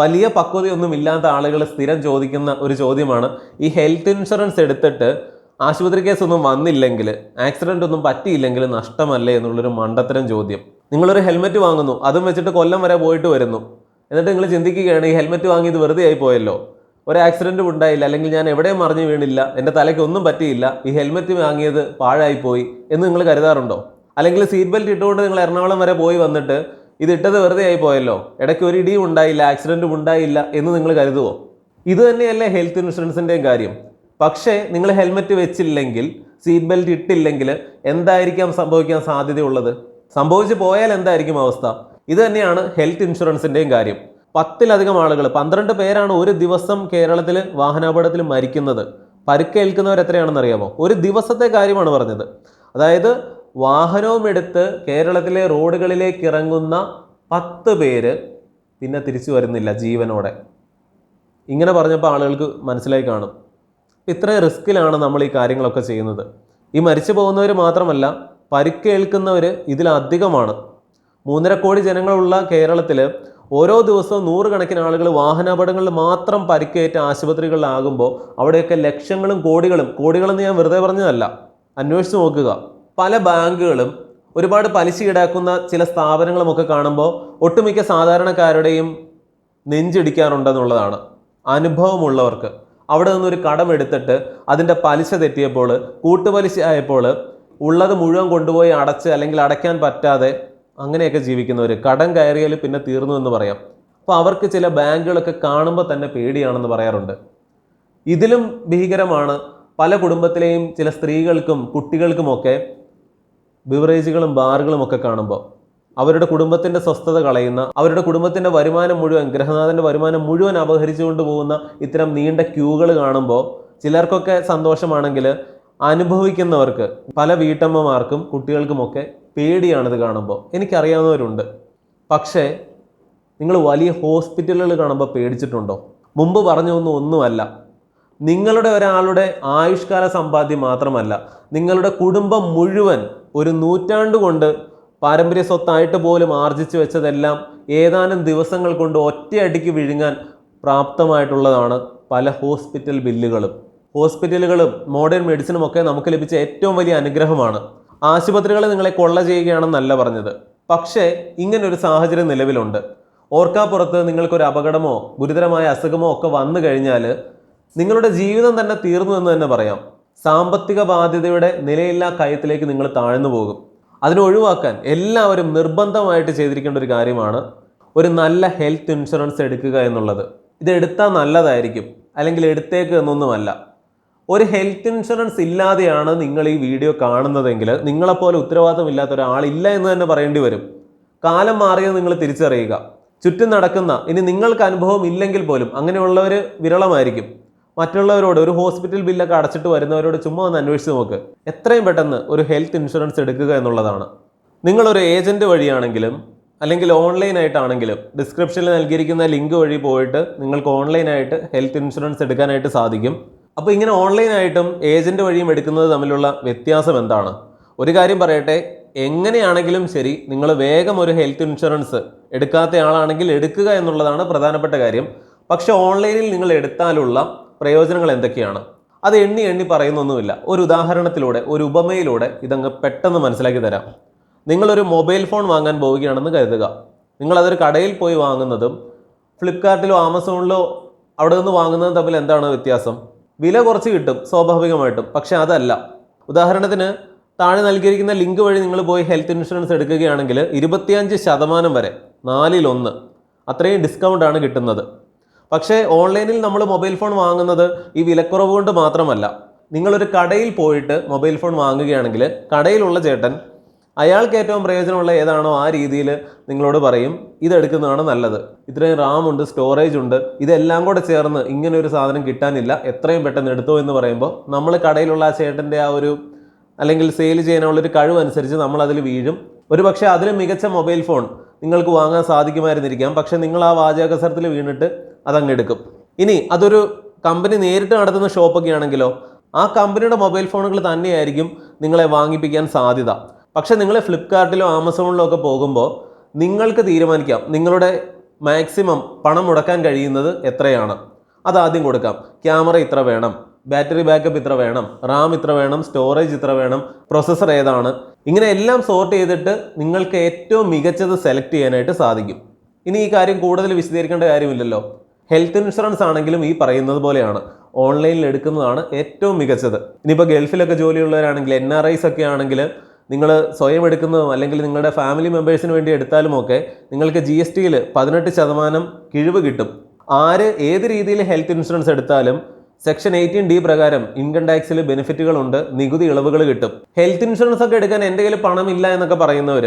വലിയ പക്വതയൊന്നും ഇല്ലാത്ത ആളുകൾ സ്ഥിരം ചോദിക്കുന്ന ഒരു ചോദ്യമാണ് ഈ ഹെൽത്ത് ഇൻഷുറൻസ് എടുത്തിട്ട് ആശുപത്രി കേസ് ഒന്നും വന്നില്ലെങ്കിൽ ആക്സിഡന്റ് ഒന്നും പറ്റിയില്ലെങ്കിൽ നഷ്ടമല്ലേ എന്നുള്ളൊരു മണ്ടത്തരം ചോദ്യം. നിങ്ങളൊരു ഹെൽമെറ്റ് വാങ്ങുന്നു അതും വെച്ചിട്ട് കൊല്ലം വരെ പോയിട്ട് വരുന്നു. എന്നിട്ട് നിങ്ങൾ ചിന്തിക്കുകയാണ് ഈ ഹെൽമെറ്റ് വാങ്ങിയത് വെറുതെ ആയി പോയല്ലോ. ഒരു ആക്സിഡന്റും ഉണ്ടായില്ല അല്ലെങ്കിൽ ഞാൻ എവിടെയും മറിഞ്ഞു വീണില്ല എന്റെ തലയ്ക്ക് ഒന്നും പറ്റിയില്ല ഈ ഹെൽമെറ്റ് വാങ്ങിയത് പാഴായിപ്പോയി എന്ന് നിങ്ങൾ കരുതാറുണ്ടോ? അല്ലെങ്കിൽ സീറ്റ് ബെൽറ്റ് ഇട്ടുകൊണ്ട് നിങ്ങൾ എറണാകുളം വരെ പോയി വന്നിട്ട് ഇത് ഇട്ടത് വെറുതെ ആയി പോയല്ലോ. ഇടയ്ക്ക് ഒരു ഇടിയും ഉണ്ടായില്ല ആക്സിഡന്റും ഉണ്ടായില്ല എന്ന് നിങ്ങൾ കരുതുവോ? ഇത് തന്നെയല്ലേ ഹെൽത്ത് ഇൻഷുറൻസിന്റെയും കാര്യം. പക്ഷേ നിങ്ങൾ ഹെൽമെറ്റ് വെച്ചില്ലെങ്കിൽ സീറ്റ് ബെൽറ്റ് ഇട്ടില്ലെങ്കിൽ എന്തായിരിക്കാം സംഭവിക്കാൻ സാധ്യതയുള്ളത്? സംഭവിച്ചു പോയാൽ എന്തായിരിക്കും അവസ്ഥ? ഇത് തന്നെയാണ് ഹെൽത്ത് ഇൻഷുറൻസിന്റെയും കാര്യം. പത്തിലധികം ആളുകൾ പന്ത്രണ്ട് പേരാണ് ഒരു ദിവസം കേരളത്തിൽ വാഹനാപകടത്തിൽ മരിക്കുന്നത്. പരുക്കേൽക്കുന്നവർ എത്രയാണെന്ന് അറിയാമോ ഒരു ദിവസത്തെ കാര്യമാണ് പറഞ്ഞത്. അതായത് വാഹനവും എടുത്ത് കേരളത്തിലെ റോഡുകളിലേക്ക് ഇറങ്ങുന്ന പത്ത് പേര് പിന്നെ തിരിച്ചു വരുന്നില്ല ജീവനോടെ. ഇങ്ങനെ പറഞ്ഞപ്പോൾ ആളുകൾക്ക് മനസ്സിലായി കാണും. ഇത്ര റിസ്ക്കിലാണ് നമ്മൾ ഈ കാര്യങ്ങളൊക്കെ ചെയ്യുന്നത്. ഈ മരിച്ചു പോകുന്നവർ മാത്രമല്ല പരിക്കേൽക്കുന്നവർ ഇതിലധികമാണ്. മൂന്നര കോടി ജനങ്ങളുള്ള കേരളത്തിൽ ഓരോ ദിവസവും നൂറുകണക്കിന് ആളുകൾ വാഹനാപകടങ്ങളിൽ മാത്രം പരിക്കേറ്റ് ആശുപത്രികളിലാകുമ്പോൾ അവിടെയൊക്കെ ലക്ഷങ്ങളും കോടികളും കോടികളെന്ന് ഞാൻ വെറുതെ പറഞ്ഞതല്ല. അന്വേഷിച്ച് നോക്കുക. പല ബാങ്കുകളും ഒരുപാട് പലിശ ഈടാക്കുന്ന ചില സ്ഥാപനങ്ങളുമൊക്കെ കാണുമ്പോൾ ഒട്ടുമിക്ക സാധാരണക്കാരുടെയും നെഞ്ചിടിക്കാറുണ്ടെന്നുള്ളതാണ്. അനുഭവമുള്ളവർക്ക് അവിടെ നിന്നൊരു കടം എടുത്തിട്ട് അതിന്റെ പലിശ തെറ്റിയപ്പോൾ കൂട്ടുപലിശ ആയപ്പോൾ ഉള്ളത് മുഴുവൻ കൊണ്ടുപോയി അടച്ച് അല്ലെങ്കിൽ അടയ്ക്കാൻ പറ്റാതെ അങ്ങനെയൊക്കെ ജീവിക്കുന്നവർ കടം കയറിയാൽ പിന്നെ തീർന്നു എന്ന് പറയാം. അപ്പോൾ അവർക്ക് ചില ബാങ്കുകളൊക്കെ കാണുമ്പോൾ തന്നെ പേടിയാണെന്ന് പറയാറുണ്ട്. ഇതിലും ഭീകരമാണ്. പല കുടുംബത്തിലെയും ചില സ്ത്രീകൾക്കും കുട്ടികൾക്കുമൊക്കെ ബിവറേജുകളും ബാറുകളും ഒക്കെ കാണുമ്പോൾ അവരുടെ കുടുംബത്തിന്റെ സ്വസ്ഥത കളയുന്ന അവരുടെ കുടുംബത്തിന്റെ വരുമാനം മുഴുവൻ ഗ്രഹനാഥന്റെ വരുമാനം മുഴുവൻ അപഹരിച്ചുകൊണ്ട് പോകുന്ന ഇത്തരം നീണ്ട ക്യൂകൾ കാണുമ്പോൾ ചിലർക്കൊക്കെ സന്തോഷമാണെങ്കിൽ അനുഭവിക്കുന്നവർക്ക് പല വീട്ടമ്മമാർക്കും കുട്ടികൾക്കുമൊക്കെ പേടിയാണിത് കാണുമ്പോൾ. എനിക്കറിയാവുന്നവരുണ്ട്. പക്ഷേ നിങ്ങൾ വലിയ ഹോസ്പിറ്റലുകൾ കാണുമ്പോൾ പേടിച്ചിട്ടുണ്ടോ? മുമ്പ് പറഞ്ഞൊന്നും ഒന്നുമല്ല. നിങ്ങളുടെ ഒരാളുടെ ആയുഷ്കാല സമ്പാദ്യം മാത്രമല്ല നിങ്ങളുടെ കുടുംബം മുഴുവൻ ഒരു നൂറ്റാണ്ട് കൊണ്ട് പാരമ്പര്യ സ്വത്തായിട്ട് പോലും ആർജിച്ചു വെച്ചതെല്ലാം ഏതാനും ദിവസങ്ങൾ കൊണ്ട് ഒറ്റയടിക്ക് വിഴുങ്ങാൻ പ്രാപ്തമായിട്ടുള്ളതാണ് പല ഹോസ്പിറ്റൽ ബില്ലുകളും. ഹോസ്പിറ്റലുകളും മോഡേൺ മെഡിസിനും ഒക്കെ നമുക്ക് ലഭിച്ച ഏറ്റവും വലിയ അനുഗ്രഹമാണ്. ആശുപത്രികളെ നിങ്ങളെ കൊള്ള ചെയ്യുകയാണെന്നല്ല പറഞ്ഞത്. പക്ഷേ ഇങ്ങനൊരു സാഹചര്യം നിലവിലുണ്ട്. ഓർക്കാപ്പുറത്ത് നിങ്ങൾക്കൊരു അപകടമോ ഗുരുതരമായ അസുഖമോ ഒക്കെ വന്നു കഴിഞ്ഞാൽ നിങ്ങളുടെ ജീവിതം തന്നെ തീർന്നു എന്ന് തന്നെ പറയാം. സാമ്പത്തിക ബാധ്യതയുടെ നിലയില്ലാ കയത്തിലേക്ക് നിങ്ങൾ താഴ്ന്നു പോകും. അതിനെ ഒഴിവാക്കാൻ എല്ലാവരും നിർബന്ധമായിട്ട് ചെയ്തിരിക്കേണ്ട ഒരു കാര്യമാണ് ഒരു നല്ല ഹെൽത്ത് ഇൻഷുറൻസ് എടുക്കുക എന്നുള്ളത്. ഇത് എടുത്താൽ നല്ലതായിരിക്കും അല്ലെങ്കിൽ എടുത്തേക്ക് എന്നൊന്നുമല്ല. ഒരു ഹെൽത്ത് ഇൻഷുറൻസ് ഇല്ലാതെയാണ് നിങ്ങൾ ഈ വീഡിയോ കാണുന്നതെങ്കിൽ നിങ്ങളെപ്പോലെ ഉത്തരവാദിത്തമില്ലാത്ത ഒരാളില്ല എന്ന് തന്നെ പറയേണ്ടി വരും. കാലം മാറിയത് നിങ്ങൾ തിരിച്ചറിയുക. ചുറ്റും നടക്കുന്ന ഇനി നിങ്ങൾക്ക് അനുഭവം ഇല്ലെങ്കിൽ പോലും അങ്ങനെയുള്ളവർ വിരളമായിരിക്കും. മറ്റുള്ളവരോട് ഒരു ഹോസ്പിറ്റൽ ബില്ലൊക്കെ അടച്ചിട്ട് വരുന്നവരോട് ചുമ്മാ ഒന്ന് അന്വേഷിച്ച് നോക്ക്. എത്രയും പെട്ടെന്ന് ഒരു ഹെൽത്ത് ഇൻഷുറൻസ് എടുക്കുക എന്നുള്ളതാണ്. നിങ്ങളൊരു ഏജന്റ് വഴിയാണെങ്കിലും അല്ലെങ്കിൽ ഓൺലൈനായിട്ടാണെങ്കിലും ഡിസ്ക്രിപ്ഷനിൽ നൽകിയിരിക്കുന്ന ലിങ്ക് വഴി പോയിട്ട് നിങ്ങൾക്ക് ഓൺലൈനായിട്ട് ഹെൽത്ത് ഇൻഷുറൻസ് എടുക്കാനായിട്ട് സാധിക്കും. അപ്പോൾ ഇങ്ങനെ ഓൺലൈനായിട്ടും ഏജന്റ് വഴിയും എടുക്കുന്നത് തമ്മിലുള്ള വ്യത്യാസം എന്താണ്? ഒരു കാര്യം പറയട്ടെ എങ്ങനെയാണെങ്കിലും ശരി നിങ്ങൾ വേഗം ഒരു ഹെൽത്ത് ഇൻഷുറൻസ് എടുക്കാത്ത ആളാണെങ്കിൽ എടുക്കുക എന്നുള്ളതാണ് പ്രധാനപ്പെട്ട കാര്യം. പക്ഷേ ഓൺലൈനിൽ നിങ്ങൾ എടുത്താലുള്ള പ്രയോജനങ്ങൾ എന്തൊക്കെയാണ്? അത് എണ്ണി എണ്ണി പറയുന്നൊന്നുമില്ല. ഒരു ഉദാഹരണത്തിലൂടെ ഒരു ഉപമയിലൂടെ ഇതങ്ങ് പെട്ടെന്ന് മനസ്സിലാക്കി തരാം. നിങ്ങളൊരു മൊബൈൽ ഫോൺ വാങ്ങാൻ പോവുകയാണെന്ന് കരുതുക. നിങ്ങളതൊരു കടയിൽ പോയി വാങ്ങുന്നതും ഫ്ലിപ്കാർട്ടിലോ ആമസോണിലോ അവിടെ നിന്ന് വാങ്ങുന്നതും തമ്മിൽ എന്താണ് വ്യത്യാസം? വില കുറച്ച് കിട്ടും സ്വാഭാവികമായിട്ടും പക്ഷേ അതല്ല. ഉദാഹരണത്തിന് താഴെ നൽകിയിരിക്കുന്ന ലിങ്ക് വഴി നിങ്ങൾ പോയി ഹെൽത്ത് ഇൻഷുറൻസ് എടുക്കുകയാണെങ്കിൽ ഇരുപത്തിയഞ്ച് ശതമാനം വരെ നാലിലൊന്ന് അത്രയും ഡിസ്കൗണ്ടാണ് കിട്ടുന്നത്. പക്ഷേ ഓൺലൈനിൽ നമ്മൾ മൊബൈൽ ഫോൺ വാങ്ങുന്നത് ഈ വിലക്കുറവ് കൊണ്ട് മാത്രമല്ല. നിങ്ങളൊരു കടയിൽ പോയിട്ട് മൊബൈൽ ഫോൺ വാങ്ങുകയാണെങ്കിൽ കടയിലുള്ള ചേട്ടൻ അയാൾക്ക് ഏറ്റവും പ്രയോജനമുള്ള ഏതാണോ ആ രീതിയിൽ നിങ്ങളോട് പറയും ഇതെടുക്കുന്നതാണ് നല്ലത്. ഇത്രയും റാം ഉണ്ട് സ്റ്റോറേജ് ഉണ്ട്. ഇതെല്ലാം കൂടെ ചേർന്ന് ഇങ്ങനെ ഒരു സാധനം കിട്ടാനില്ല. എത്രയും പെട്ടെന്ന് എടുത്തോ എന്ന് പറയുമ്പോൾ നമ്മൾ കടയിലുള്ള ആ ചേട്ടന്റെ ആ ഒരു അല്ലെങ്കിൽ സെയിൽ ചെയ്യാനുള്ള ഒരു കഴിവ് അനുസരിച്ച് നമ്മൾ അതിൽ വീഴും. ഒരു പക്ഷേ അതിലും മികച്ച മൊബൈൽ ഫോൺ നിങ്ങൾക്ക് വാങ്ങാൻ സാധിക്കുമായിരുന്നിരിക്കാം. പക്ഷേ നിങ്ങൾ ആ വാചകസരത്തിൽ വീണിട്ട് അതങ്ങ് എടുക്കും ഇനി അതൊരു കമ്പനി നേരിട്ട് നടത്തുന്ന ഷോപ്പൊക്കെ ആണെങ്കിലോ ആ കമ്പനിയുടെ മൊബൈൽ ഫോണുകൾ തന്നെയായിരിക്കും നിങ്ങളെ വാങ്ങിപ്പിക്കാൻ സാധ്യത. പക്ഷെ നിങ്ങൾ ഫ്ലിപ്കാർട്ടിലോ ആമസോണിലോ ഒക്കെ പോകുമ്പോൾ നിങ്ങൾക്ക് തീരുമാനിക്കാം നിങ്ങളുടെ മാക്സിമം പണം മുടക്കാൻ കഴിയുന്നത് എത്രയാണ്. അതാദ്യം കൊടുക്കാം. ക്യാമറ ഇത്ര വേണം ബാറ്ററി ബാക്കപ്പ് ഇത്ര വേണം റാം ഇത്ര വേണം സ്റ്റോറേജ് ഇത്ര വേണം പ്രൊസസ്സർ ഏതാണ്. ഇങ്ങനെ എല്ലാം സോർട്ട് ചെയ്തിട്ട് നിങ്ങൾക്ക് ഏറ്റവും മികച്ചത് സെലക്ട് ചെയ്യാനായിട്ട് സാധിക്കും. ഇനി ഈ കാര്യം കൂടുതൽ വിശദീകരിക്കേണ്ട കാര്യമില്ലല്ലോ. ഹെൽത്ത് ഇൻഷുറൻസ് ആണെങ്കിലും ഈ പറയുന്നത് പോലെയാണ്. ഓൺലൈനിൽ എടുക്കുന്നതാണ് ഏറ്റവും മികച്ചത്. ഇനിയിപ്പോൾ ഗൾഫിലൊക്കെ ജോലിയുള്ളവരാണെങ്കിൽ എൻ ആർ ഐസ് ഒക്കെ ആണെങ്കിൽ നിങ്ങൾ സ്വയം എടുക്കുന്നതും അല്ലെങ്കിൽ നിങ്ങളുടെ ഫാമിലി മെമ്പേഴ്സിന് വേണ്ടി എടുത്താലും ഒക്കെ നിങ്ങൾക്ക് ജി എസ് ടിയിൽ പതിനെട്ട് ശതമാനം കിഴിവ് കിട്ടും. ആര് ഏത് രീതിയിൽ ഹെൽത്ത് ഇൻഷുറൻസ് എടുത്താലും സെക്ഷൻ എയ്റ്റീൻ ഡി പ്രകാരം ഇൻകം ടാക്സിൽ ബെനിഫിറ്റുകളുണ്ട് നികുതി ഇളവുകൾ കിട്ടും. ഹെൽത്ത് ഇൻഷുറൻസ് ഒക്കെ എടുക്കാൻ എന്റെ കയ്യിൽ പണമില്ല എന്നൊക്കെ പറയുന്നവർ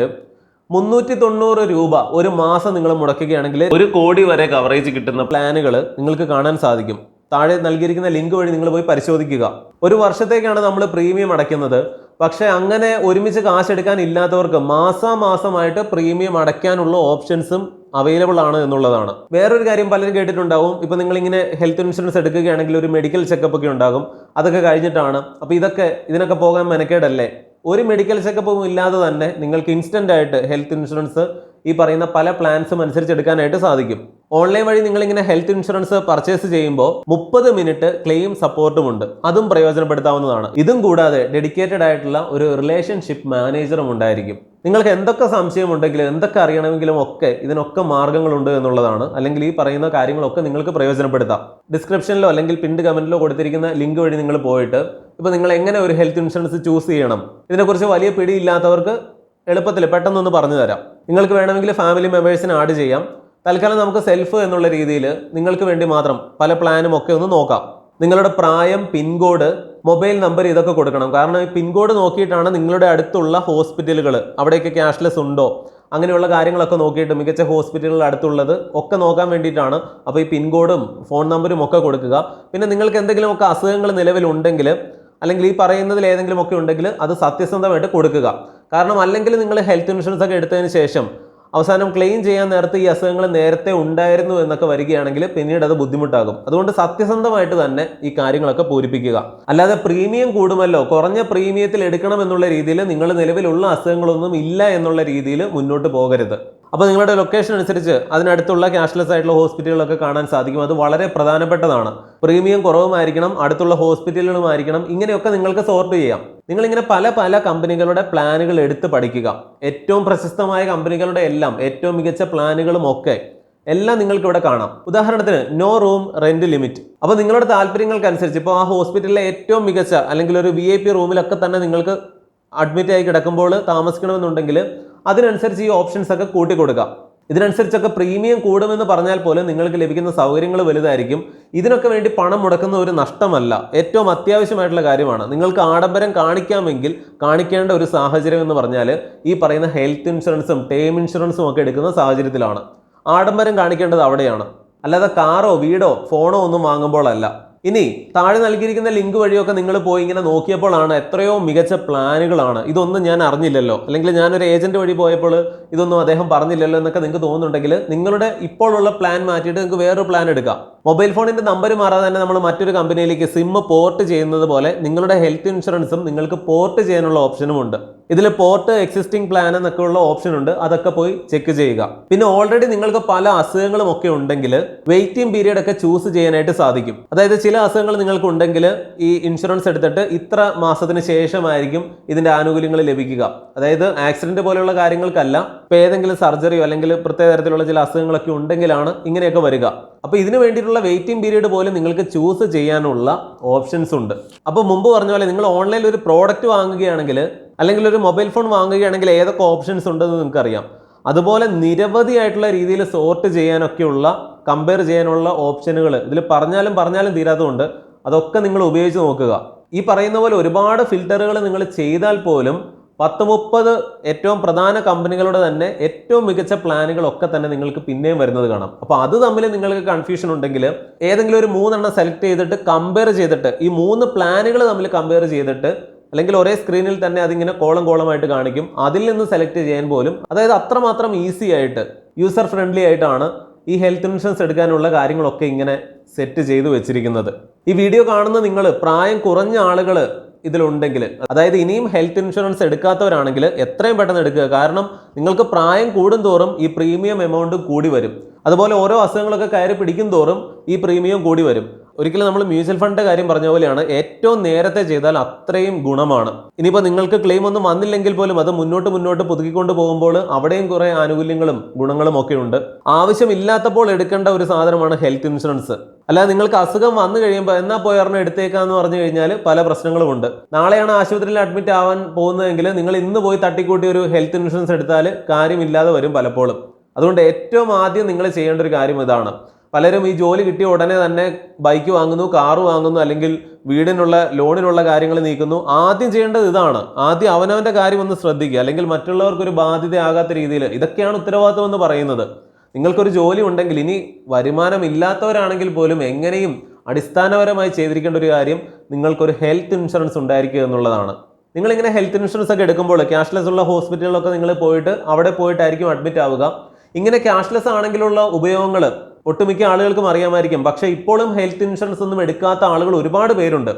മുന്നൂറ്റി തൊണ്ണൂറ് രൂപ ഒരു മാസം നിങ്ങൾ മുടക്കുകയാണെങ്കിൽ ഒരു കോടി വരെ കവറേജ് കിട്ടുന്ന പ്ലാനുകൾ നിങ്ങൾക്ക് കാണാൻ സാധിക്കും. താഴെ നൽകിയിരിക്കുന്ന ലിങ്ക് വഴി നിങ്ങൾ പോയി പരിശോധിക്കുക. ഒരു വർഷത്തേക്കാണ് നമ്മൾ പ്രീമിയം അടയ്ക്കുന്നത്. പക്ഷേ അങ്ങനെ ഒരുമിച്ച് കാശെടുക്കാൻ ഇല്ലാത്തവർക്ക് മാസാമാസമായിട്ട് പ്രീമിയം അടയ്ക്കാനുള്ള ഓപ്ഷൻസും അവൈലബിൾ ആണ് എന്നുള്ളതാണ്. വേറൊരു കാര്യം പലരും കേട്ടിട്ടുണ്ടാവും. ഇപ്പം നിങ്ങൾ ഇങ്ങനെ ഹെൽത്ത് ഇൻഷുറൻസ് എടുക്കുകയാണെങ്കിൽ ഒരു മെഡിക്കൽ ചെക്കപ്പ് ഒക്കെ ഉണ്ടാകും. അതൊക്കെ കഴിഞ്ഞിട്ടാണ്. അപ്പോൾ ഇതൊക്കെ ഇതിനൊക്കെ പോകാൻ മെനക്കേടല്ലേ? ഒരു മെഡിക്കൽ ചെക്കപ്പും ഇല്ലാതെ തന്നെ നിങ്ങൾക്ക് ഇൻസ്റ്റന്റ് ആയിട്ട് ഹെൽത്ത് ഇൻഷുറൻസ് ഈ പറയുന്ന പല പ്ലാൻസും അനുസരിച്ച് എടുക്കാനായിട്ട് സാധിക്കും. ഓൺലൈൻ വഴി നിങ്ങൾ ഇങ്ങനെ ഹെൽത്ത് ഇൻഷുറൻസ് പർച്ചേസ് ചെയ്യുമ്പോൾ മുപ്പത് മിനിറ്റ് ക്ലെയിം സപ്പോർട്ടും ഉണ്ട്. അതും പ്രയോജനപ്പെടുത്താവുന്നതാണ്. ഇതും കൂടാതെ ഡെഡിക്കേറ്റഡ് ആയിട്ടുള്ള ഒരു റിലേഷൻഷിപ്പ് മാനേജറും ഉണ്ടായിരിക്കും. നിങ്ങൾക്ക് എന്തൊക്കെ സംശയമുണ്ടെങ്കിലും എന്തൊക്കെ അറിയണമെങ്കിലും ഒക്കെ ഇതിനൊക്കെ മാർഗങ്ങളുണ്ട് എന്നുള്ളതാണ്. അല്ലെങ്കിൽ ഈ പറയുന്ന കാര്യങ്ങളൊക്കെ നിങ്ങൾക്ക് പ്രയോജനപ്പെടുത്താം. ഡിസ്ക്രിപ്ഷനിലോ അല്ലെങ്കിൽ പിൻഡ് കമന്റിലോ കൊടുത്തിരിക്കുന്ന ലിങ്ക് വഴി നിങ്ങൾ പോയിട്ട് ഇപ്പോൾ നിങ്ങൾ എങ്ങനെ ഒരു ഹെൽത്ത് ഇൻഷുറൻസ് ചൂസ് ചെയ്യണം? ഇതിനെക്കുറിച്ച് വലിയ പിടിയില്ലാത്തവർക്ക് എളുപ്പത്തിൽ പെട്ടെന്നൊന്ന് പറഞ്ഞു തരാം. നിങ്ങൾക്ക് വേണമെങ്കിൽ ഫാമിലി മെമ്പേഴ്സിന് ആഡ് ചെയ്യാം. തൽക്കാലം നമുക്ക് സെൽഫ് എന്നുള്ള രീതിയിൽ നിങ്ങൾക്ക് വേണ്ടി മാത്രം പല പ്ലാനും ഒക്കെ ഒന്ന് നോക്കാം. നിങ്ങളുടെ പ്രായം പിൻകോഡ് മൊബൈൽ നമ്പർ ഇതൊക്കെ കൊടുക്കണം. കാരണം ഈ പിൻകോഡ് നോക്കിയിട്ടാണ് നിങ്ങളുടെ അടുത്തുള്ള ഹോസ്പിറ്റലുകൾ അവിടെയൊക്കെ ക്യാഷ്ലെസ് ഉണ്ടോ അങ്ങനെയുള്ള കാര്യങ്ങളൊക്കെ നോക്കിയിട്ട് മികച്ച ഹോസ്പിറ്റലുകൾ അടുത്തുള്ളത് ഒക്കെ നോക്കാൻ വേണ്ടിയിട്ടാണ് അപ്പോൾ ഈ പിൻകോഡും ഫോൺ നമ്പറും ഒക്കെ കൊടുക്കുക. പിന്നെ നിങ്ങൾക്ക് എന്തെങ്കിലുമൊക്കെ അസുഖങ്ങൾ നിലവിലുണ്ടെങ്കിൽ അല്ലെങ്കിൽ ഈ പറയുന്നതിൽ ഏതെങ്കിലുമൊക്കെ ഉണ്ടെങ്കിൽ അത് സത്യസന്ധമായിട്ട് കൊടുക്കുക. കാരണം അല്ലെങ്കിൽ നിങ്ങൾ ഹെൽത്ത് ഇൻഷുറൻസ് ഒക്കെ എടുത്തതിന് ശേഷം അവസാനം ക്ലെയിം ചെയ്യാൻ നേരത്തെ ഈ അസുഖങ്ങൾ നേരത്തെ ഉണ്ടായിരുന്നു എന്നൊക്കെ വരികയാണെങ്കിൽ പിന്നീട് അത് ബുദ്ധിമുട്ടാകും. അതുകൊണ്ട് സത്യസന്ധമായിട്ട് തന്നെ ഈ കാര്യങ്ങളൊക്കെ പൂരിപ്പിക്കുക. അല്ലാതെ പ്രീമിയം കൂടുമല്ലോ. കുറഞ്ഞ പ്രീമിയത്തിൽ എടുക്കണം എന്നുള്ള രീതിയിൽ നിങ്ങൾ നിലവിലുള്ള അസുഖങ്ങളൊന്നും ഇല്ല എന്നുള്ള രീതിയിൽ മുന്നോട്ട് പോകരുത്. അപ്പോൾ നിങ്ങളുടെ ലൊക്കേഷൻ അനുസരിച്ച് അതിനടുത്തുള്ള ക്യാഷ്ലെസ് ആയിട്ടുള്ള ഹോസ്പിറ്റലുകളൊക്കെ കാണാൻ സാധിക്കും. അത് വളരെ പ്രധാനപ്പെട്ടതാണ്. പ്രീമിയം കുറവുമായിരിക്കണം അടുത്തുള്ള ഹോസ്പിറ്റലുകളുമായിരിക്കണം ഇങ്ങനെയൊക്കെ നിങ്ങൾക്ക് സോർട്ട് ചെയ്യാം. നിങ്ങളിങ്ങനെ പല പല കമ്പനികളുടെ പ്ലാനുകൾ എടുത്ത് പഠിക്കുക. ഏറ്റവും പ്രശസ്തമായ കമ്പനികളുടെ എല്ലാം ഏറ്റവും മികച്ച പ്ലാനുകളും ഒക്കെ എല്ലാം നിങ്ങൾക്ക് ഇവിടെ കാണാം. ഉദാഹരണത്തിന് നോ റൂം റെന്റ് ലിമിറ്റ് അപ്പോൾ നിങ്ങളുടെ താല്പര്യങ്ങൾക്കനുസരിച്ച് ഇപ്പോൾ ആ ഹോസ്പിറ്റലിലെ ഏറ്റവും മികച്ച അല്ലെങ്കിൽ ഒരു വി ഐ പി റൂമിലൊക്കെ തന്നെ നിങ്ങൾക്ക് അഡ്മിറ്റ് ആയി കിടക്കുമ്പോൾ താമസിക്കണമെന്നുണ്ടെങ്കിൽ അതിനനുസരിച്ച് ഈ ഓപ്ഷൻസ് ഒക്കെ കൂട്ടി കൊടുക്കാം ഇതിനനുസരിച്ചൊക്കെ പ്രീമിയം കൂടുമെന്ന് പറഞ്ഞാൽ പോലും നിങ്ങൾക്ക് ലഭിക്കുന്ന സൗകര്യങ്ങൾ വലുതായിരിക്കും. ഇതിനൊക്കെ വേണ്ടി പണം മുടക്കുന്ന ഒരു നഷ്ടമല്ല. ഏറ്റവും അത്യാവശ്യമായിട്ടുള്ള കാര്യമാണ്. നിങ്ങൾക്ക് ആഡംബരം കാണിക്കാമെങ്കിൽ കാണിക്കേണ്ട ഒരു സാഹചര്യം എന്ന് പറഞ്ഞാൽ ഈ പറയുന്ന ഹെൽത്ത് ഇൻഷുറൻസും ടേം ഇൻഷുറൻസും ഒക്കെ എടുക്കുന്ന സാഹചര്യത്തിലാണ്. ആഡംബരം കാണിക്കേണ്ടത് അവിടെയാണ്. അല്ലാതെ കാറോ വീടോ ഫോണോ ഒന്നും വാങ്ങുമ്പോഴല്ല. ഇനി താഴെ നൽകിയിരിക്കുന്ന ലിങ്ക് വഴിയൊക്കെ നിങ്ങൾ പോയി ഇങ്ങനെ നോക്കിയപ്പോഴാണ് എത്രയോ മികച്ച പ്ലാനുകളാണ്. ഇതൊന്നും ഞാൻ അറിഞ്ഞില്ലല്ലോ. അല്ലെങ്കിൽ ഞാനൊരു ഏജന്റ് വഴി പോയപ്പോൾ ഇതൊന്നും അദ്ദേഹം പറഞ്ഞില്ലല്ലോ എന്നൊക്കെ നിങ്ങൾക്ക് തോന്നുന്നുണ്ടെങ്കിൽ നിങ്ങളുടെ ഇപ്പോഴുള്ള പ്ലാൻ മാറ്റിയിട്ട് നിങ്ങൾക്ക് വേറൊരു പ്ലാൻ എടുക്കാം. മൊബൈൽ ഫോണിന്റെ നമ്പർ മാറാതെ തന്നെ നമ്മൾ മറ്റൊരു കമ്പനിയിലേക്ക് സിം പോർട്ട് ചെയ്യുന്നത് പോലെ നിങ്ങളുടെ ഹെൽത്ത് ഇൻഷുറൻസും നിങ്ങൾക്ക് പോർട്ട് ചെയ്യാനുള്ള ഓപ്ഷനും ഉണ്ട്. ഇതിൽ പോർട്ട് എക്സിസ്റ്റിംഗ് പ്ലാൻ എന്നൊക്കെ ഉള്ള ഓപ്ഷൻ ഉണ്ട്. അതൊക്കെ പോയി ചെക്ക് ചെയ്യുക. പിന്നെ ഓൾറെഡി നിങ്ങൾക്ക് പല അസുഖങ്ങളും ഒക്കെ ഉണ്ടെങ്കിൽ വെയിറ്റിംഗ് പീരീഡ് ഒക്കെ ചൂസ് ചെയ്യാനായിട്ട് സാധിക്കും. അതായത് ചില അസുഖങ്ങൾ നിങ്ങൾക്ക് ഉണ്ടെങ്കിൽ ഈ ഇൻഷുറൻസ് എടുത്തിട്ട് ഇത്ര മാസത്തിന് ശേഷമായിരിക്കും ഇതിന്റെ ആനുകൂല്യങ്ങൾ ലഭിക്കുക. അതായത് ആക്സിഡന്റ് പോലെയുള്ള കാര്യങ്ങൾക്കല്ല ഇപ്പോൾ ഏതെങ്കിലും സർജറിയോ അല്ലെങ്കിൽ പ്രത്യേക തരത്തിലുള്ള ചില അസുഖങ്ങളൊക്കെ ഉണ്ടെങ്കിലാണ് ഇങ്ങനെയൊക്കെ വരിക. അപ്പോൾ ഇതിനു വേണ്ടിയിട്ടുള്ള വെയിറ്റിംഗ് പീരീഡ് പോലും നിങ്ങൾക്ക് ചൂസ് ചെയ്യാനുള്ള ഓപ്ഷൻസ് ഉണ്ട്. അപ്പോൾ മുമ്പ് പറഞ്ഞ പോലെ നിങ്ങൾ ഓൺലൈനിൽ ഒരു പ്രോഡക്റ്റ് വാങ്ങുകയാണെങ്കിൽ അല്ലെങ്കിൽ ഒരു മൊബൈൽ ഫോൺ വാങ്ങുകയാണെങ്കിൽ ഏതൊക്കെ ഓപ്ഷൻസ് ഉണ്ടെന്ന് നിങ്ങൾക്കറിയാം. അതുപോലെ നിരവധി ആയിട്ടുള്ള രീതിയിൽ സോർട്ട് ചെയ്യാനൊക്കെയുള്ള കമ്പയർ ചെയ്യാനുള്ള ഓപ്ഷനുകൾ ഇതിൽ പറഞ്ഞാലും പറഞ്ഞാലും തീരാത്തതുകൊണ്ട് അതൊക്കെ നിങ്ങൾ ഉപയോഗിച്ച് നോക്കുക. ഈ പറയുന്ന പോലെ ഒരുപാട് ഫിൽറ്ററുകൾ നിങ്ങൾ ചെയ്താൽ പോലും പത്ത് മുപ്പത് ഏറ്റവും പ്രധാന കമ്പനികളുടെ തന്നെ ഏറ്റവും മികച്ച പ്ലാനുകളൊക്കെ തന്നെ നിങ്ങൾക്ക് പിന്നെയും വരുന്നത് കാണാം. അപ്പോൾ അത് തമ്മിൽ നിങ്ങൾക്ക് കൺഫ്യൂഷൻ ഉണ്ടെങ്കിൽ ഏതെങ്കിലും ഒരു മൂന്നെണ്ണം സെലക്ട് ചെയ്തിട്ട് കമ്പയർ ചെയ്തിട്ട് ഈ മൂന്ന് പ്ലാനുകൾ തമ്മിൽ കമ്പയർ ചെയ്തിട്ട് അല്ലെങ്കിൽ ഒരേ സ്ക്രീനിൽ തന്നെ അതിങ്ങനെ കോളം കോളമായിട്ട് കാണിക്കും. അതിൽ നിന്ന് സെലക്ട് ചെയ്യാൻ പോലും അതായത് അത്രമാത്രം ഈസി ആയിട്ട് യൂസർ ഫ്രണ്ട്ലി ആയിട്ടാണ് ഈ ഹെൽത്ത് ഇൻഷുറൻസ് എടുക്കാനുള്ള കാര്യങ്ങളൊക്കെ ഇങ്ങനെ സെറ്റ് ചെയ്തു വെച്ചിരിക്കുന്നത്. ഈ വീഡിയോ കാണുന്ന നിങ്ങൾ പ്രായം കുറഞ്ഞ ആളുകൾ ഇതിലുണ്ടെങ്കിൽ അതായത് ഇനിയും ഹെൽത്ത് ഇൻഷുറൻസ് എടുക്കാത്തവരാണെങ്കിൽ എത്രയും പെട്ടെന്ന് എടുക്കുക. കാരണം നിങ്ങൾക്ക് പ്രായം കൂടുന്തോറും ഈ പ്രീമിയം എമൗണ്ട് കൂടി വരും. അതുപോലെ ഓരോ അസുഖങ്ങളൊക്കെ കയറി പിടിക്കും തോറും ഈ പ്രീമിയം കൂടി വരും. ഒരിക്കലും നമ്മൾ മ്യൂച്വൽ ഫണ്ട് കാര്യം പറഞ്ഞ പോലെയാണ് ഏറ്റവും നേരത്തെ ചെയ്താൽ അത്രയും ഗുണമാണ്. ഇനിയിപ്പോൾ നിങ്ങൾക്ക് ക്ലെയിം ഒന്നും വന്നില്ലെങ്കിൽ പോലും അത് മുന്നോട്ട് മുന്നോട്ട് പുതുക്കിക്കൊണ്ട് പോകുമ്പോൾ അവിടെയും കുറേ ആനുകൂല്യങ്ങളും ഗുണങ്ങളും ഒക്കെ ഉണ്ട്. ആവശ്യമില്ലാത്തപ്പോൾ എടുക്കേണ്ട ഒരു സാധനമാണ് ഹെൽത്ത് ഇൻഷുറൻസ് അല്ലാതെ നിങ്ങൾക്ക് അസുഖം വന്നു കഴിയുമ്പോൾ എന്നാ പോയി ഒരെണ്ണം എടുത്തേക്കാന്ന് പറഞ്ഞു കഴിഞ്ഞാൽ പല പ്രശ്നങ്ങളും ഉണ്ട്. നാളെയാണ് ആശുപത്രിയിൽ അഡ്മിറ്റ് ആവാൻ പോകുന്നതെങ്കിൽ നിങ്ങൾ ഇന്ന് പോയി തട്ടിക്കൂട്ടി ഒരു ഹെൽത്ത് ഇൻഷുറൻസ് എടുത്താൽ കാര്യമില്ലാതെ വരും പലപ്പോഴും. അതുകൊണ്ട് ഏറ്റവും ആദ്യം നിങ്ങൾ ചെയ്യേണ്ട ഒരു കാര്യം ഇതാണ്. പലരും ഈ ജോലി കിട്ടിയ ഉടനെ തന്നെ ബൈക്ക് വാങ്ങുന്നു കാറ് വാങ്ങുന്നു അല്ലെങ്കിൽ വീടിനുള്ള ലോണിനുള്ള കാര്യങ്ങൾ നീക്കുന്നു. ആദ്യം ചെയ്യേണ്ടത് ഇതാണ്. ആദ്യം അവനവന്റെ കാര്യം ഒന്ന് ശ്രദ്ധിക്കുക. അല്ലെങ്കിൽ മറ്റുള്ളവർക്ക് ഒരു ബാധ്യതയാകാത്ത രീതിയിൽ. ഇതൊക്കെയാണ് ഉത്തരവാദിത്വം എന്ന് പറയുന്നത്. നിങ്ങൾക്കൊരു ജോലി ഉണ്ടെങ്കിൽ ഇനി വരുമാനം ഇല്ലാത്തവരാണെങ്കിൽ പോലും എങ്ങനെയും അടിസ്ഥാനപരമായി ചെയ്തിരിക്കേണ്ട ഒരു കാര്യം നിങ്ങൾക്കൊരു ഹെൽത്ത് ഇൻഷുറൻസ് ഉണ്ടായിരിക്കുക എന്നുള്ളതാണ്. നിങ്ങളിങ്ങനെ ഹെൽത്ത് ഇൻഷുറൻസ് ഒക്കെ എടുക്കുമ്പോൾ ക്യാഷ്ലെസ് ഉള്ള ഹോസ്പിറ്റലുകളൊക്കെ നിങ്ങൾ പോയിട്ട് അവിടെ പോയിട്ടായിരിക്കും അഡ്മിറ്റ് ആവുക. ഇങ്ങനെ ക്യാഷ്ലെസ് ആണെങ്കിലുള്ള ഉപയോഗങ്ങൾ ഒട്ടുമിക്ക ആളുകൾക്കും അറിയാമായിരിക്കും. പക്ഷേ ഇപ്പോഴും ഹെൽത്ത് ഇൻഷുറൻസ് ഒന്നും എടുക്കാത്ത ആളുകൾ ഒരുപാട് പേരുണ്ട്.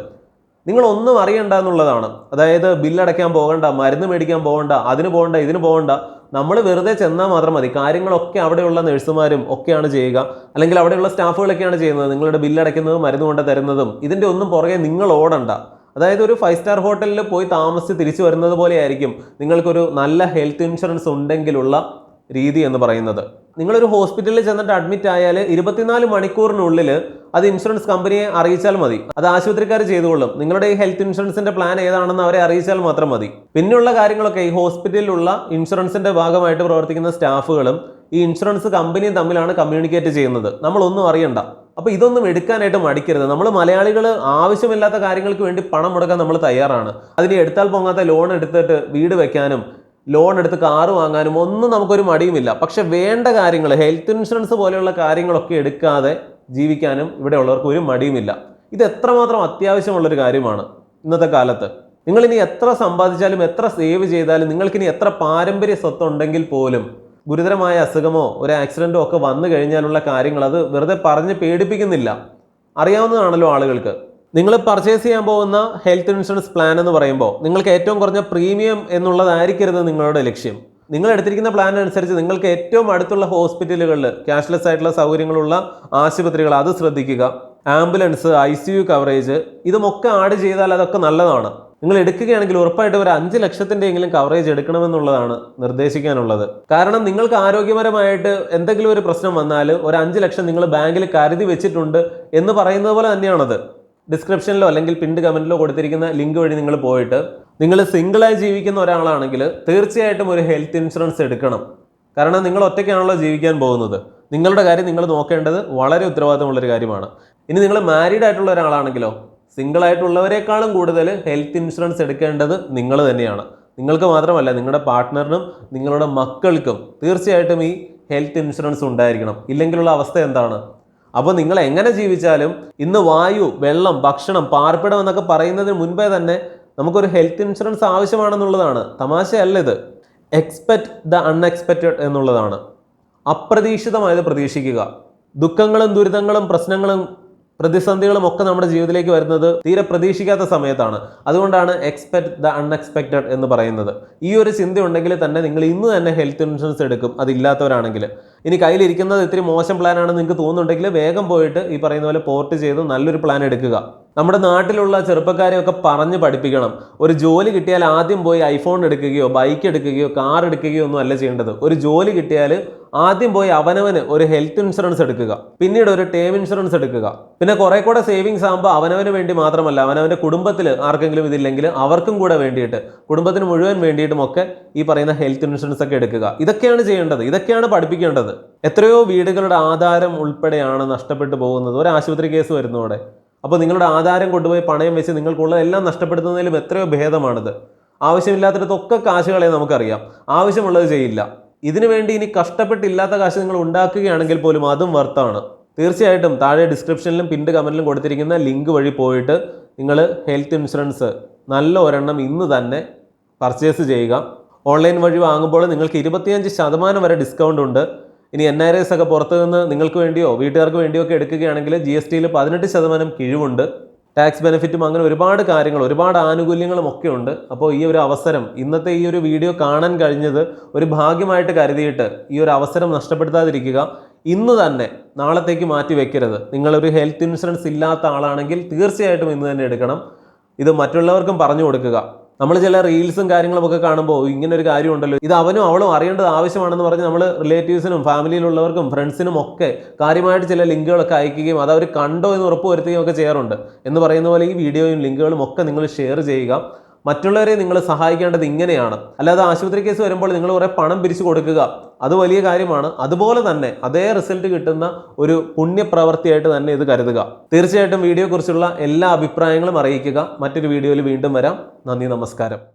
നിങ്ങൾ ഒന്നും അറിയണ്ട എന്നുള്ളതാണ്. അതായത് ബില്ലടയ്ക്കാൻ പോകണ്ട മരുന്ന് മേടിക്കാൻ പോകണ്ട അതിന് പോകണ്ട ഇതിന് പോകണ്ട. നമ്മൾ വെറുതെ ചെന്നാൽ മാത്രം മതി. കാര്യങ്ങളൊക്കെ അവിടെയുള്ള നഴ്സുമാരും ഒക്കെയാണ് ചെയ്യുക. അല്ലെങ്കിൽ അവിടെയുള്ള സ്റ്റാഫുകളൊക്കെയാണ് ചെയ്യുന്നത്. നിങ്ങളുടെ ബില്ലടയ്ക്കുന്നതും മരുന്ന് കൊണ്ട് തരുന്നതും ഇതിന്റെ ഒന്നും പുറകെ നിങ്ങൾ ഓടണ്ട. അതായത് ഒരു ഫൈവ് സ്റ്റാർ ഹോട്ടലിൽ പോയി താമസിച്ച് തിരിച്ചു വരുന്നത് പോലെ ആയിരിക്കും നിങ്ങൾക്കൊരു നല്ല ഹെൽത്ത് ഇൻഷുറൻസ് ഉണ്ടെങ്കിലുള്ള രീതി എന്ന് പറയുന്നത്. നിങ്ങളൊരു ഹോസ്പിറ്റലിൽ ചെന്നിട്ട് അഡ്മിറ്റ് ആയാൽ ഇരുപത്തിനാല് മണിക്കൂറിനുള്ളിൽ അത് ഇൻഷുറൻസ് കമ്പനിയെ അറിയിച്ചാൽ മതി. അത് ആശുപത്രിക്കാർ ചെയ്തുകൊള്ളും. നിങ്ങളുടെ ഈ ഹെൽത്ത് ഇൻഷുറൻസിന്റെ പ്ലാൻ ഏതാണെന്ന് അവരെ അറിയിച്ചാൽ മാത്രം മതി. പിന്നെയുള്ള കാര്യങ്ങളൊക്കെ ഈ ഹോസ്പിറ്റലിലുള്ള ഇൻഷുറൻസിന്റെ ഭാഗമായിട്ട് പ്രവർത്തിക്കുന്ന സ്റ്റാഫുകളും ഈ ഇൻഷുറൻസ് കമ്പനിയും തമ്മിലാണ് കമ്മ്യൂണിക്കേറ്റ് ചെയ്യുന്നത്. നമ്മളൊന്നും അറിയണ്ട. അപ്പൊ ഇതൊന്നും എടുക്കാനായിട്ട് മടിക്കരുത്. നമ്മൾ മലയാളികൾ ആവശ്യമില്ലാത്ത കാര്യങ്ങൾക്ക് വേണ്ടി പണം മുടക്കാൻ നമ്മൾ തയ്യാറാണ്. അതിന് എടുത്താൽ പൊങ്ങാത്ത ലോൺ എടുത്തിട്ട് വീട് വെക്കാനും ലോൺ എടുത്ത് കാറ് വാങ്ങാനും ഒന്നും നമുക്കൊരു മടിയുമില്ല. പക്ഷെ വേണ്ട കാര്യങ്ങൾ ഹെൽത്ത് ഇൻഷുറൻസ് പോലെയുള്ള കാര്യങ്ങളൊക്കെ എടുക്കാതെ ജീവിക്കാനും ഇവിടെ ഉള്ളവർക്ക് ഒരു മടിയുമില്ല. ഇത് എത്രമാത്രം അത്യാവശ്യമുള്ളൊരു കാര്യമാണ് ഇന്നത്തെ കാലത്ത്. നിങ്ങൾ ഇനി എത്ര സമ്പാദിച്ചാലും എത്ര സേവ് ചെയ്താലും നിങ്ങൾക്കിനി എത്ര പാരമ്പര്യ സ്വത്തുണ്ടെങ്കിൽ പോലും ഗുരുതരമായ അസുഖമോ ഒരു ആക്സിഡന്റോ ഒക്കെ വന്നു കഴിഞ്ഞാലുള്ള കാര്യങ്ങൾ അത് വെറുതെ പറഞ്ഞ് പേടിപ്പിക്കുന്നില്ല. അറിയാവുന്നതാണല്ലോ ആളുകൾക്ക്. നിങ്ങൾ പർച്ചേസ് ചെയ്യാൻ പോകുന്ന ഹെൽത്ത് ഇൻഷുറൻസ് പ്ലാൻ എന്ന് പറയുമ്പോൾ നിങ്ങൾക്ക് ഏറ്റവും കുറഞ്ഞ പ്രീമിയം എന്നുള്ളതായിരിക്കരുത് നിങ്ങളുടെ ലക്ഷ്യം. നിങ്ങൾ എടുത്തിരിക്കുന്ന പ്ലാൻ അനുസരിച്ച് നിങ്ങൾക്ക് ഏറ്റവും അടുത്തുള്ള ഹോസ്പിറ്റലുകളിൽ ക്യാഷ്ലെസ് ആയിട്ടുള്ള സൗകര്യങ്ങളുള്ള ആശുപത്രികൾ അത് ശ്രദ്ധിക്കുക. Ambulance I C U coverage ഇതുമൊക്കെ add ചെയ്താൽ അതൊക്കെ നല്ലതാണ്. നിങ്ങൾ എടുക്കുകയാണെങ്കിൽ ഉറപ്പായിട്ട് ഒരു അഞ്ച് ലക്ഷത്തിന്റെ എങ്കിലും കവറേജ് എടുക്കണമെന്നുള്ളതാണ് നിർദ്ദേശിക്കാനുള്ളത്. കാരണം നിങ്ങൾക്ക് ആരോഗ്യപരമായിട്ട് എന്തെങ്കിലും ഒരു പ്രശ്നം വന്നാൽ ഒരു അഞ്ച് ലക്ഷം നിങ്ങൾ ബാങ്കിൽ കരുതി വെച്ചിട്ടുണ്ട് എന്ന് പറയുന്നത് പോലെ തന്നെയാണത്. ഡിസ്ക്രിപ്ഷനിലോ അല്ലെങ്കിൽ പിൻഡ് കമന്റിലോ കൊടുത്തിരിക്കുന്ന ലിങ്ക് വഴി നിങ്ങൾ പോയിട്ട് നിങ്ങൾ സിംഗിളായി ജീവിക്കുന്ന ഒരാളാണെങ്കിൽ തീർച്ചയായിട്ടും ഒരു ഹെൽത്ത് ഇൻഷുറൻസ് എടുക്കണം. കാരണം നിങ്ങൾ ഒറ്റയ്ക്കാണല്ലോ ജീവിക്കാൻ പോകുന്നത്. നിങ്ങളുടെ കാര്യം നിങ്ങൾ നോക്കേണ്ടത് വളരെ ഉത്തരവാദിത്തമുള്ളൊരു കാര്യമാണ്. ഇനി നിങ്ങൾ മാരീഡ് ആയിട്ടുള്ള ഒരാളാണെങ്കിലോ സിംഗിൾ ആയിട്ടുള്ളവരെക്കാളും കൂടുതൽ ഹെൽത്ത് ഇൻഷുറൻസ് എടുക്കേണ്ടത് നിങ്ങൾ തന്നെയാണ്. നിങ്ങൾക്ക് മാത്രമല്ല നിങ്ങളുടെ പാർട്ട്ണറിനും നിങ്ങളുടെ മക്കൾക്കും തീർച്ചയായിട്ടും ഈ ഹെൽത്ത് ഇൻഷുറൻസ് ഉണ്ടായിരിക്കണം. ഇല്ലെങ്കിലുള്ള അവസ്ഥ എന്താണ്? അപ്പോൾ നിങ്ങൾ എങ്ങനെ ജീവിച്ചാലും ഇന്ന് വായു വെള്ളം ഭക്ഷണം പാർപ്പിടം എന്നൊക്കെ പറയുന്നതിന് മുൻപേ തന്നെ നമുക്കൊരു ഹെൽത്ത് ഇൻഷുറൻസ് ആവശ്യമാണെന്നുള്ളതാണ്. തമാശയല്ല ഇത്. എക്സ്പെക്റ്റ് ദ അൺഎക്സ്പെക്റ്റഡ് എന്നുള്ളതാണ്. അപ്രതീക്ഷിതമായത് പ്രതീക്ഷിക്കുക. ദുഃഖങ്ങളും ദുരിതങ്ങളും പ്രശ്നങ്ങളും പ്രതിസന്ധികളും ഒക്കെ നമ്മുടെ ജീവിതത്തിലേക്ക് വരുന്നത് തീരെ പ്രതീക്ഷിക്കാത്ത സമയത്താണ്. അതുകൊണ്ടാണ് എക്സ്പെക്ട് ദ അൺഎക്സ്പെക്റ്റഡ് എന്ന് പറയുന്നത്. ഈ ഒരു ചിന്ത ഉണ്ടെങ്കിൽ തന്നെ നിങ്ങൾ ഇന്ന് തന്നെ ഹെൽത്ത് ഇൻഷുറൻസ് എടുക്കും. അതില്ലാത്തവരാണെങ്കിൽ ഇനി കയ്യിലിരിക്കുന്നത് ഇത്തിരി മോശം പ്ലാനാണെന്ന് നിങ്ങൾക്ക് തോന്നുന്നുണ്ടെങ്കിൽ വേഗം പോയിട്ട് ഈ പറയുന്ന പോലെ പോർട്ട് ചെയ്ത് നല്ലൊരു പ്ലാൻ എടുക്കുക. നമ്മുടെ നാട്ടിലുള്ള ചെറുപ്പക്കാരെ ഒക്കെ പറഞ്ഞ് പഠിപ്പിക്കണം. ഒരു ജോലി കിട്ടിയാൽ ആദ്യം പോയി ഐഫോൺ എടുക്കുകയോ ബൈക്ക് എടുക്കുകയോ കാർ എടുക്കുകയോ ഒന്നും അല്ല ചെയ്യേണ്ടത്. ഒരു ജോലി കിട്ടിയാൽ ആദ്യം പോയി അവനവന് ഒരു ഹെൽത്ത് ഇൻഷുറൻസ് എടുക്കുക. പിന്നീട് ഒരു ടേം ഇൻഷുറൻസ് എടുക്കുക. പിന്നെ കുറെ കൂടെ സേവിങ്സ് ആകുമ്പോൾ അവനവന് വേണ്ടി മാത്രമല്ല അവനവന്റെ കുടുംബത്തിൽ ആർക്കെങ്കിലും ഇതില്ലെങ്കിൽ അവർക്കും കൂടെ വേണ്ടിയിട്ട് കുടുംബത്തിന് മുഴുവൻ വേണ്ടിയിട്ടും ഒക്കെ ഈ പറയുന്ന ഹെൽത്ത് ഇൻഷുറൻസ് ഒക്കെ എടുക്കുക. ഇതൊക്കെയാണ് ചെയ്യേണ്ടത്. ഇതൊക്കെയാണ് പഠിപ്പിക്കേണ്ടത്. എത്രയോ വീടുകളുടെ ആധാരം ഉൾപ്പെടെയാണ് നഷ്ടപ്പെട്ടു പോകുന്നത്. ഒരു ആശുപത്രി കേസ് വരുന്നതോടെ അപ്പോൾ നിങ്ങളുടെ ആധാരം കൊണ്ടുപോയി പണയം വെച്ച് നിങ്ങൾക്കുള്ളതെല്ലാം നഷ്ടപ്പെടുത്തുന്നതിലും എത്രയോ ഭേദമാണിത്. ആവശ്യമില്ലാത്തിടത്തൊക്കെ കാശുകളെ നമുക്കറിയാം. ആവശ്യമുള്ളത് ചെയ്യില്ല. ഇതിനു വേണ്ടി ഇനി കഷ്ടപ്പെട്ടില്ലാത്ത കാശ് നിങ്ങൾ ഉണ്ടാക്കുകയാണെങ്കിൽ പോലും അതും വർത്താണ്. തീർച്ചയായിട്ടും താഴെ ഡിസ്ക്രിപ്ഷനിലും പിൻഡ് കമന്റിലും കൊടുത്തിരിക്കുന്ന ലിങ്ക് വഴി പോയിട്ട് നിങ്ങൾ ഹെൽത്ത് ഇൻഷുറൻസ് നല്ല ഒരെണ്ണം ഇന്ന് തന്നെ പർച്ചേസ് ചെയ്യുക. ഓൺലൈൻ വഴി വാങ്ങുമ്പോൾ നിങ്ങൾക്ക് ഇരുപത്തിയഞ്ച് ശതമാനം വരെ ഡിസ്കൗണ്ട് ഉണ്ട്. ഇനി എൻ ആർ എസ് ഒക്കെ പുറത്തു നിന്ന് നിങ്ങൾക്ക് വേണ്ടിയോ വീട്ടുകാർക്ക് വേണ്ടിയോ ഒക്കെ എടുക്കുകയാണെങ്കിൽ ജി എസ് ടിയിൽ പതിനെട്ട് ശതമാനം കിഴിവുണ്ട്. ടാക്സ് ബെനിഫിറ്റും അങ്ങനെ ഒരുപാട് കാര്യങ്ങൾ ഒരുപാട് ആനുകൂല്യങ്ങളും ഒക്കെ ഉണ്ട്. അപ്പോൾ ഈ ഒരു അവസരം ഇന്നത്തെ ഈ ഒരു വീഡിയോ കാണാൻ കഴിഞ്ഞത് ഒരു ഭാഗ്യമായിട്ട് കരുതിയിട്ട് ഈ ഒരു അവസരം നഷ്ടപ്പെടുത്താതിരിക്കുക. ഇന്ന് തന്നെ നാളത്തേക്ക് മാറ്റി വെക്കരുത്. നിങ്ങളൊരു ഹെൽത്ത് ഇൻഷുറൻസ് ഇല്ലാത്ത ആളാണെങ്കിൽ തീർച്ചയായിട്ടും ഇന്ന് തന്നെ എടുക്കണം. ഇത് മറ്റുള്ളവർക്കും പറഞ്ഞു കൊടുക്കുക. നമ്മൾ ചില റീൽസും കാര്യങ്ങളും ഒക്കെ കാണുമ്പോൾ ഇങ്ങനെ ഒരു കാര്യം ഉണ്ടല്ലോ ഇത് അവനും അവളും അറിയേണ്ടത് ആവശ്യമാണെന്ന് പറഞ്ഞ് നമ്മൾ റിലേറ്റീവ്സിനും ഫാമിലിയിലുള്ളവർക്കും ഫ്രണ്ട്സിനും ഒക്കെ കാര്യമായിട്ട് ചില ലിങ്കുകളൊക്കെ അയക്കുകയും അത് അവർ കണ്ടോ എന്ന് ഉറപ്പ് വരുത്തുകയും ഒക്കെ ചെയ്യാറുണ്ട്. എന്ന് പറയുന്ന പോലെ ഈ വീഡിയോയും ലിങ്കുകളും ഒക്കെ നിങ്ങൾ ഷെയർ ചെയ്യുക. മറ്റുള്ളവരെ നിങ്ങൾ സഹായിക്കേണ്ടത് ഇങ്ങനെയാണ്. അല്ലാതെ ആശുപത്രി കേസ് വരുമ്പോൾ നിങ്ങൾ കുറേ പണം പിരിച്ചു കൊടുക്കുക. അത് വലിയ കാര്യമാണ്. അതുപോലെ തന്നെ അതേ റിസൾട്ട് കിട്ടുന്ന ഒരു പുണ്യപ്രവൃത്തിയായിട്ട് തന്നെ ഇത് കരുതുക. തീർച്ചയായിട്ടും വീഡിയോയെക്കുറിച്ചുള്ള എല്ലാ അഭിപ്രായങ്ങളും അറിയിക്കുക. മറ്റൊരു വീഡിയോയിൽ വീണ്ടും വരാം. നന്ദി നമസ്കാരം.